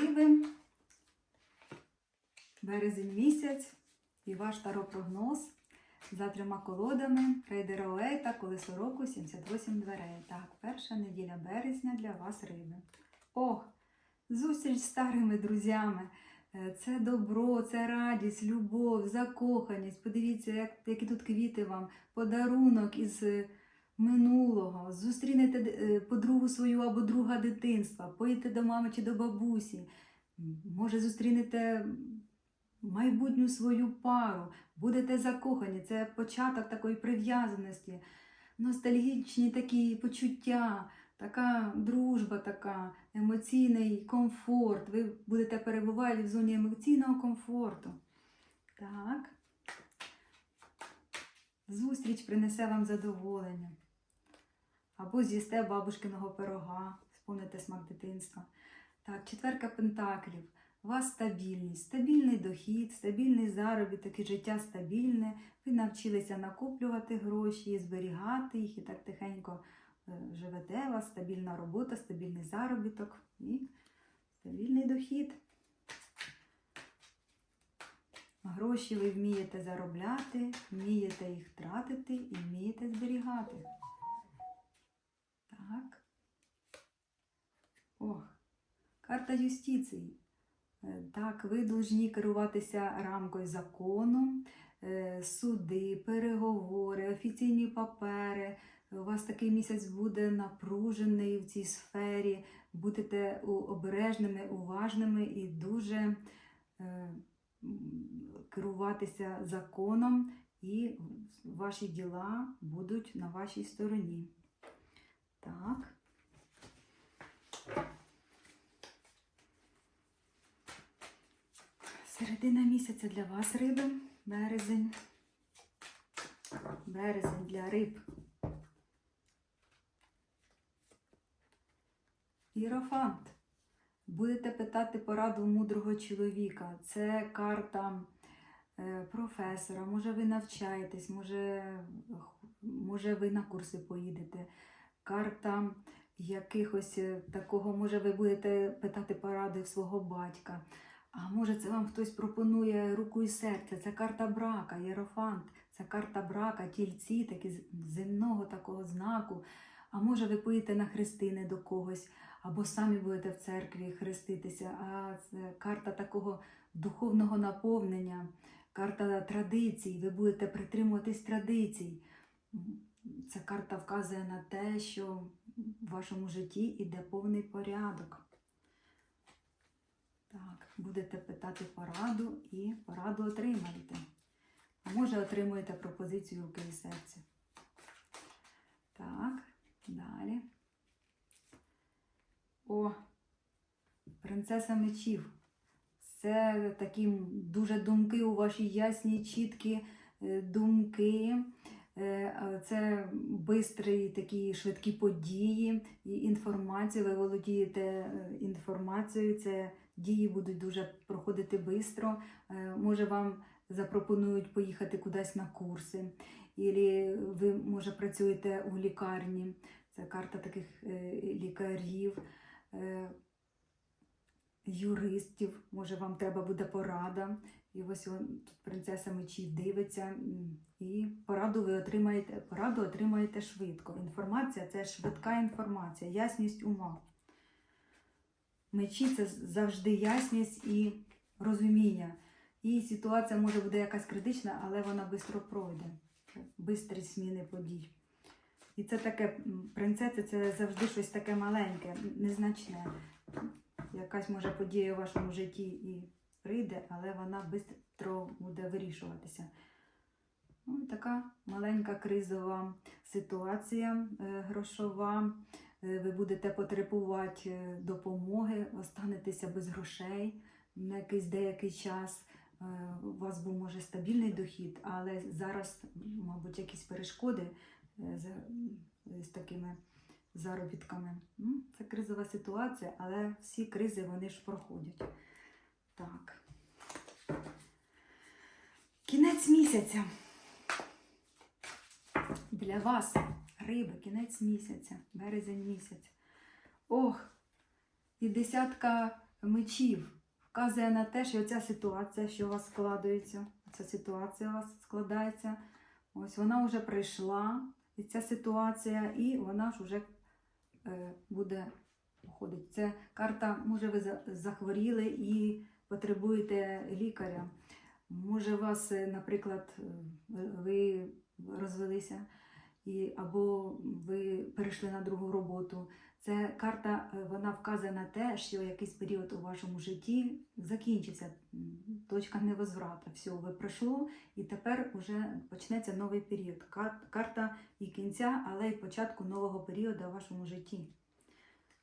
риби. Березень місяць і ваш таро-прогноз за трьома колодами Рейдера Уейта, колесо року 78 дверей. Так, перша неділя березня для вас риби. Ох, зустріч з старими друзями. Е, Це добро, це радість, любов, закоханість. Подивіться, як, які тут квіти вам, подарунок із минулого. Зустрінете е, подругу свою або друга дитинства, поїдете до мами чи до бабусі. Може, зустрінете майбутню свою пару, будете закохані. Це початок такої прив'язаності, ностальгічні такі почуття, така дружба, така, емоційний комфорт. Ви будете перебувати в зоні емоційного комфорту. Так. Зустріч принесе вам задоволення. Або з'їсте бабушкиного пирога, спомните смак дитинства. Так, четверка пентаклів. У вас стабільність, стабільний дохід, стабільний заробіток і життя стабільне. Ви навчилися накоплювати гроші, зберігати їх і так тихенько е, живете. У вас стабільна робота, стабільний заробіток і стабільний дохід. Гроші ви вмієте заробляти, вмієте їх тратити і вмієте зберігати. Так. Ох, карта юстиції. Е, Так, ви повинні керуватися рамкою закону, е, суди, переговори, офіційні папери. У вас такий місяць буде напружений в цій сфері. Будете обережними, уважними і дуже е, керуватися законом, і ваші діла будуть на вашій стороні. Так. Середина місяця для вас риби. Березень. Березень для риб. Іерофант. Будете питати пораду мудрого чоловіка. Це карта е, професора. Може, ви навчаєтесь, може, може ви на курси поїдете. Карта якихось е, такого, може, ви будете питати поради в свого батька. А може, це вам хтось пропонує руку і серце. Це карта брака, єрофант, це карта брака, тільці, такі земного такого знаку. А може, ви поїдете на хрестини до когось, або самі будете в церкві хреститися. А це карта такого духовного наповнення, карта традицій. Ви будете притримуватись традицій. Ця карта вказує на те, що в вашому житті іде повний порядок. Так, будете питати пораду і пораду отримаєте. А може отримуєте пропозицію руки і серця. Так, далі. О, принцеса мечів. Це такі дуже думки у ваші ясні, чіткі е, думки. Е, Це бистрі такі швидкі події і інформація. Ви володієте е, інформацією. Це дії будуть дуже проходити швидко. Може, вам запропонують поїхати кудись на курси, Ілі ви, може, працюєте у лікарні. Це карта таких е, лікарів, е, юристів. Може, вам треба буде порада. І ось тут принцеса мечів дивиться, і пораду ви отримаєте, пораду отримаєте швидко. Інформація це швидка інформація, ясність ума. Мечі це завжди ясність і розуміння. І ситуація може буде якась критична, але вона швидко пройде. Бистрі зміни подій. І це таке, м, принцеса це завжди щось таке маленьке, незначне. Якась може подія у вашому житті і прийде, але вона швидко буде вирішуватися. Ну, така маленька кризова ситуація е, грошова. Е, Ви будете потребувати е, допомоги, останетеся без грошей на якийсь деякий час. У вас був може стабільний дохід, але зараз, мабуть, якісь перешкоди з, з такими заробітками. Ну, Це кризова ситуація, але всі кризи вони ж проходять. Так. Кінець місяця. Для вас, риби, кінець місяця, березень місяць. Ох, і десятка мечів вказує на те, що ця ситуація, що у вас складається, ця ситуація у вас складається, ось вона вже прийшла, і ця ситуація, і вона ж вже буде походити. Це карта, може, ви захворіли і потребуєте лікаря. Може, вас, е, наприклад, е, ви розвелися, і, або ви перейшли на другу роботу. Це карта, е, вона вказує на те, що якийсь період у вашому житті закінчиться. Точка невозврата. Все, ви пройшло, і тепер вже почнеться новий період. Карта і кінця, але й початку нового періоду у вашому житті.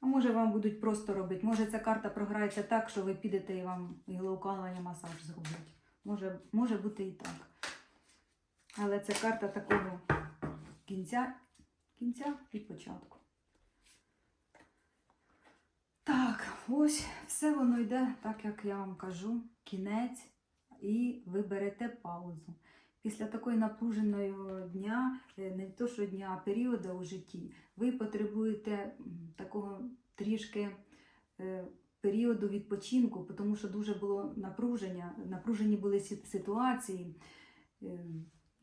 А може вам будуть просто робити. Може ця карта програється так, що ви підете і вам іглоукалування масаж зроблять. Може, може бути і так. Але це карта такого кінця, кінця і початку. Так, ось все воно йде, так як я вам кажу, кінець, і ви берете паузу. Після такої напруженого дня, е, не то що дня, а періоду у житті, ви потребуєте такого трішки е, періоду відпочинку, тому що дуже було напруження, напружені були ситуації.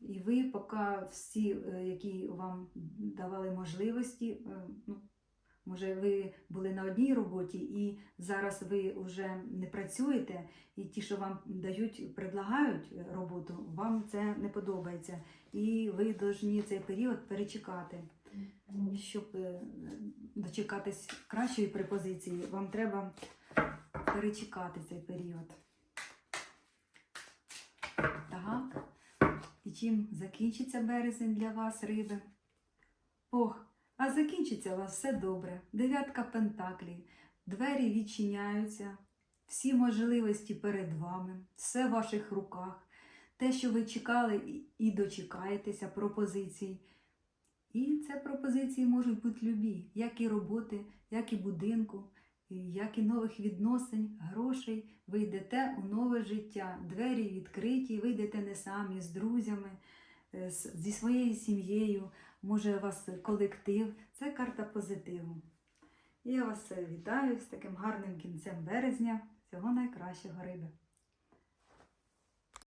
І ви поки всі, е, які вам давали можливості, е, ну, може, ви були на одній роботі, і зараз ви вже не працюєте, і ті, що вам дають, предлагають е, роботу, вам це не подобається. І ви повинні цей період перечекати. Щоб дочекатись кращої препозиції, вам треба перечекати цей період. Так. Чим закінчиться березень для вас, риби? Ох, а закінчиться у вас все добре. Дев'ятка пентаклів. Двері відчиняються, всі можливості перед вами, все в ваших руках. Те, що ви чекали і- дочекаєтеся пропозицій. І це пропозиції можуть бути любі, як і роботи, як і будинку, як і нових відносин, грошей. Ви йдете у нове життя, двері відкриті, ви йдете не самі з друзями, е, зі своєю сім'єю, може у вас колектив. Це карта позитиву. Я вас е, вітаю з таким гарним кінцем березня. Всього найкращого риби.